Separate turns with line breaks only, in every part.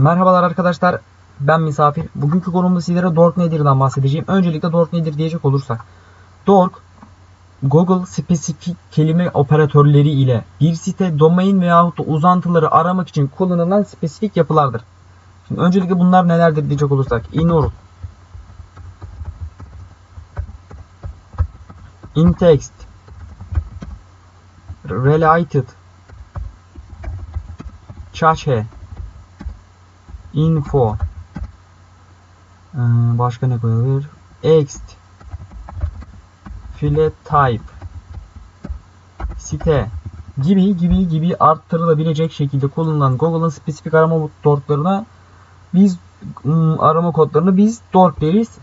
Merhabalar arkadaşlar. Ben Misafir. Bugünkü konumda sizlere Dork Nedir'den bahsedeceğim. Öncelikle Dork Nedir diyecek olursak. Dork, Google spesifik kelime operatörleri ile bir site, domain veyahut da uzantıları aramak için kullanılan spesifik yapılardır. Şimdi öncelikle bunlar nelerdir diyecek olursak. InURL, InText, Related, Cache, info Ee, başka ne koyabilir? Ext filet type site gibi gibi gibi arttırılabilecek şekilde kullanılan Google'ın spesifik arama motorlarına biz ım, arama kodlarını biz dork deriz.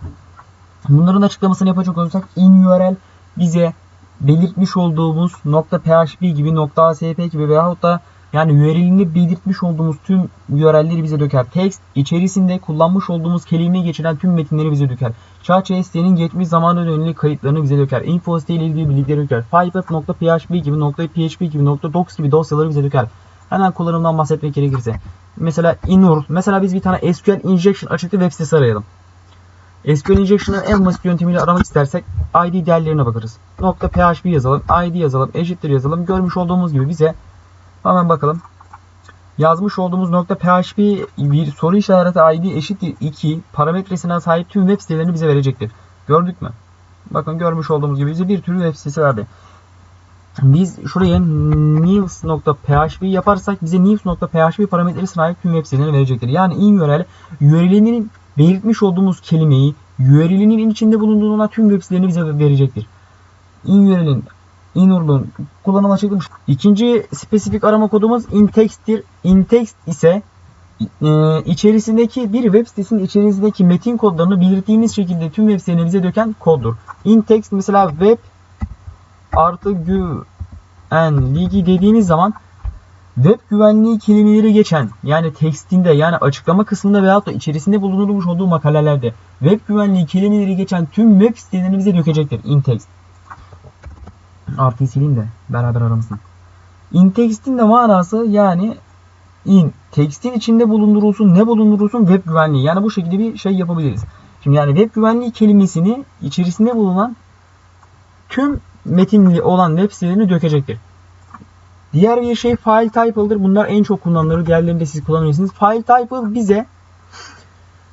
Bunların açıklamasını yapacak olursak in URL bize belirtmiş olduğumuz .php gibi .asp gibi veyahut da yani URL'ini belirtmiş olduğumuz tüm URL'leri bize döker. Text içerisinde kullanmış olduğumuz kelimeyi geçiren tüm metinleri bize döker. Sitenin geçmiş zamana yönelik kayıtlarını bize döker. Info site ile ilgili bilgileri döker. Firebird.php gibi .php gibi .docs gibi dosyaları bize döker. Hemen kullanımdan bahsetmek gerekirse. Mesela inur. Mesela biz bir tane SQL injection açıklı web sitesi arayalım. SQL injection'ın en basit yöntemiyle aramak istersek ID değerlerine bakarız. .php yazalım, ID yazalım, eşittir yazalım. Görmüş olduğumuz gibi bize Hemen bakalım. Yazmış olduğumuz nokta PHP bir soru işareti ID eşittir 2 parametresine sahip tüm web sitelerini bize verecektir. Gördük mü? Bakın görmüş olduğumuz gibi bize bir türlü web sitesi verdi. Biz şuraya news.php yaparsak bize news.php parametresine sahip tüm web sitelerini verecektir. Yani in URL URL'inin belirtmiş olduğumuz kelimeyi URL'inin içinde bulunduğuna tüm web sitelerini bize verecektir. In URL'in inurlun kullanım açıklamış. İkinci spesifik arama kodumuz intext'tir. Intext ise e, içerisindeki bir web sitesinin içerisindeki metin kodlarını belirttiğimiz şekilde tüm web sitelerine bize döken koddur. Intext mesela web artı güvenliği dediğimiz zaman web güvenliği kelimeleri geçen yani tekstinde yani açıklama kısmında veyahut da içerisinde bulunulmuş olduğu makalelerde web güvenliği kelimeleri geçen tüm web sitelerini bize dökecektir. Intext. Artıyı sileyim de beraber aramasın. In text'in de manası yani in tekstin içinde bulundurulsun ne bulundurulsun web güvenliği. Yani bu şekilde bir şey yapabiliriz. Şimdi yani web güvenliği kelimesini içerisinde bulunan tüm metinli olan web sitelerini dökecektir. Diğer bir şey file type'dır. Bunlar en çok kullanılır. Diğerlerini de siz kullanabilirsiniz. File type bize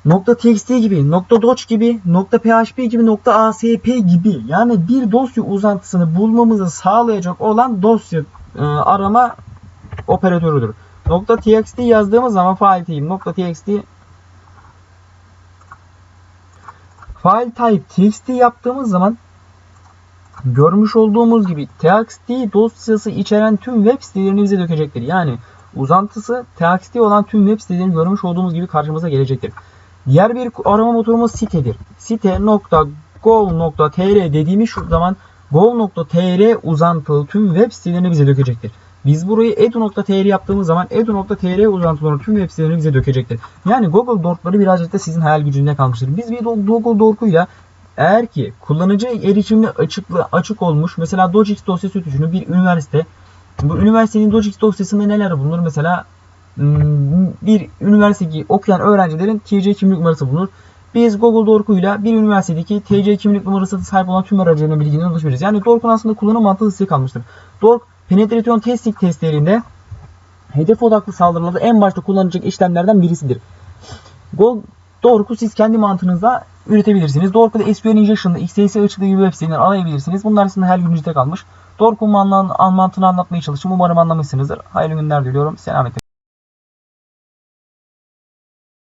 .txt gibi, .doc gibi, .php gibi, .asp gibi yani bir dosya uzantısını bulmamızı sağlayacak olan dosya e, arama operatörüdür. .txt yazdığımız zaman file type .txt file type txt yaptığımız zaman görmüş olduğumuz gibi txt dosyası içeren tüm web sitelerini bize dökecektir. Yani uzantısı txt olan tüm web sitelerini görmüş olduğumuz gibi karşımıza gelecektir. Diğer bir arama motorumuz sitedir. Site.gov.tr dediğimiz şu zaman gov.tr uzantılı tüm web sitelerini bize dökecektir. Biz burayı edu.tr yaptığımız zaman edu.tr uzantıları tüm web sitelerini bize dökecektir. Yani Google Dork'ları birazcık da sizin hayal gücünde kalmıştır. Biz bir Google Dork'uyla eğer ki kullanıcı erişimli açıklı açık olmuş mesela Dojix dosyası düşünün bir üniversite bu üniversitenin Dojix dosyasında neler bulunur? Mesela bir üniversitedeki okuyan öğrencilerin TC kimlik numarası bulunur. Biz Google Dorku'yla bir üniversitedeki TC kimlik numarası sahip olan tüm öğrencilerin bilgilerini ulaşabiliriz. Yani Dork'un aslında kullanım mantığı size kalmıştır. Dork penetration testing testlerinde hedef odaklı saldırılarda en başta kullanılacak işlemlerden birisidir. Go Dork'u siz kendi mantığınızda üretebilirsiniz. Dork'u da SQL Injection'da XSS açıklığı gibi web sitelerini arayabilirsiniz. Bunlar aslında her gününüzde kalmış. Dork'un mantığını anlatmaya çalıştım. Umarım anlamışsınızdır. Hayırlı günler diliyorum. Selametle.